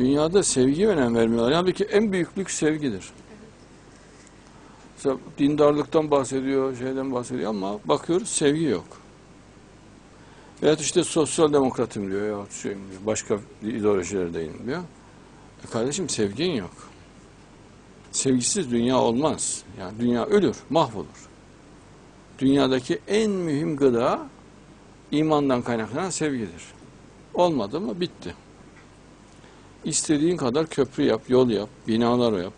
Dünyada sevgiye önem vermiyorlar. Halbuki en büyüklük sevgidir. Mesela dindarlıktan bahsediyor, şeyden bahsediyor ama bakıyoruz sevgi yok. Veyahut işte sosyal demokratım diyor ya şey diyor, başka ideolojilerdeyim diyor. E kardeşim sevgin yok. Sevgisiz dünya olmaz. Yani dünya ölür, mahvolur. Dünyadaki en mühim gıda imandan kaynaklanan sevgidir. Olmadı mı bitti. İstediğin kadar köprü yap, yol yap, binalar yap.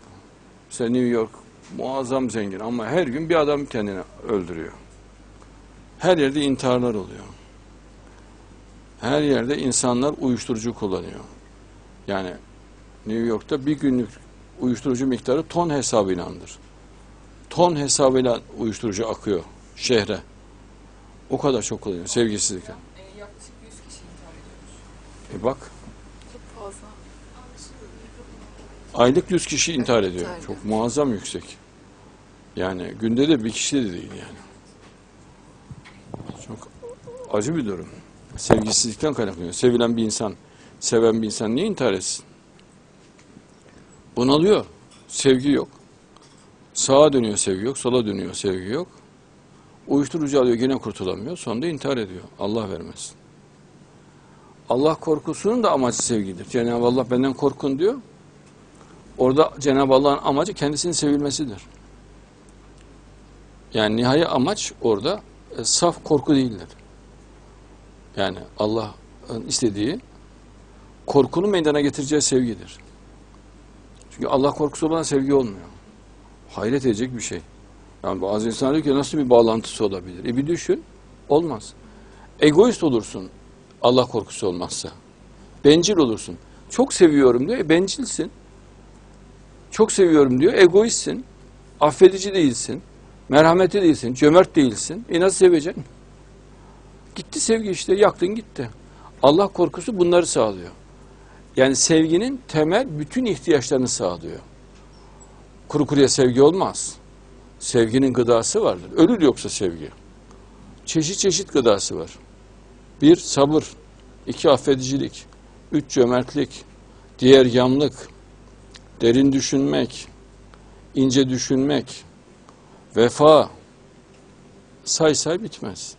Mesela New York muazzam zengin ama her gün bir adam kendini öldürüyor. Her yerde intiharlar oluyor. Her yerde insanlar uyuşturucu kullanıyor. Yani New York'ta bir günlük uyuşturucu miktarı ton hesabıylandır. Ton hesabıyla uyuşturucu akıyor şehre. O kadar çok kullanıyor sevgisizlikten. E, yaklaşık 100 kişi intihar ediyormuş. E bak Çok fazla. Aylık 100 kişi intihar ediyor. intihar. Çok muazzam yüksek. Yani günde de bir kişi de değil yani. Çok acı bir durum. Sevgisizlikten kaynaklanıyor. Sevilen bir insan, seven bir insan niye intihar etsin? Bunalıyor. Sevgi yok. Sağa dönüyor sevgi yok, sola dönüyor sevgi yok. Uyuşturucu alıyor yine kurtulamıyor. Sonunda intihar ediyor. Allah vermesin. Allah korkusunun da amacı sevgidir. Cenab-ı Allah benden korkun diyor. Orada Cenab-ı Allah'ın amacı kendisinin sevilmesidir. Yani nihai amaç orada e, saf korku değildir. Yani Allah'ın istediği korkunu meydana getireceği sevgidir. Çünkü Allah korkusu olan sevgi olmuyor. Hayret edecek bir şey. Yani bazı insanlar diyor ki nasıl bir bağlantısı olabilir? E bir düşün. Olmaz. Egoist olursun Allah korkusu olmazsa. Bencil olursun. Çok seviyorum diyor. E bencilsin. Çok seviyorum diyor. Egoistsin. Affedici değilsin. Merhametli değilsin. Cömert değilsin. E nasıl seveceksin? Gitti sevgi işte. Yaktın gitti. Allah korkusu bunları sağlıyor. Yani sevginin temel bütün ihtiyaçlarını sağlıyor. Kuru kuruya sevgi olmaz. Sevginin gıdası vardır. Ölür yoksa sevgi. Çeşit çeşit gıdası var. Bir, sabır. iki affedicilik. Üç, cömertlik. Diğer yamlık. Derin düşünmek. ince düşünmek. Vefa. Say say bitmez.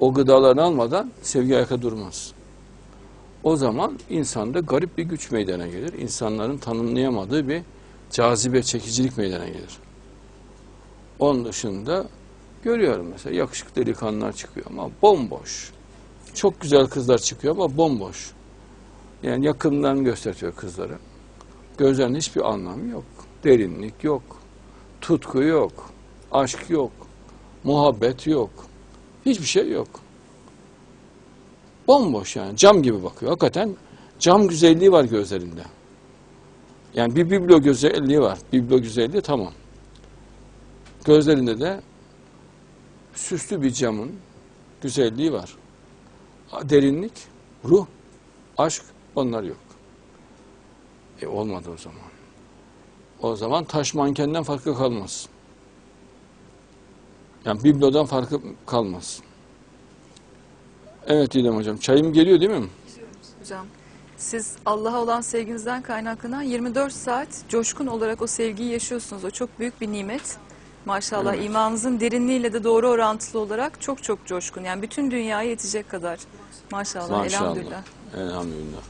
O gıdalarını almadan sevgi ayakta durmaz. O zaman insanda garip bir güç meydana gelir. İnsanların tanımlayamadığı bir cazibe, çekicilik meydana gelir. Onun dışında görüyorum mesela yakışıklı delikanlılar çıkıyor ama bomboş. Çok güzel kızlar çıkıyor ama bomboş. Yani yakından gösteriyor kızları. Gözlerinin hiçbir anlamı yok. Derinlik yok. Tutku yok. Aşk yok. Muhabbet yok. Hiçbir şey yok. Bomboş yani. Cam gibi bakıyor. Hakikaten cam güzelliği var gözlerinde. Yani bir biblo güzelliği var. Biblo güzelliği tamam. Gözlerinde de süslü bir camın güzelliği var. Derinlik, ruh, aşk onlar yok. E olmadı o zaman. O zaman taş mankenden farkı kalmaz. Yani biblodan farkı kalmaz. Evet İdem hocam. Çayım geliyor değil mi? Hocam siz Allah'a olan sevginizden kaynaklanan 24 saat coşkun olarak o sevgiyi yaşıyorsunuz. O çok büyük bir nimet. Maşallah Evet. imanınızın derinliğiyle de doğru orantılı olarak çok çok coşkun. Yani bütün dünyaya yetecek kadar. Maşallah, Maşallah. elhamdülillah. Elhamdülillah.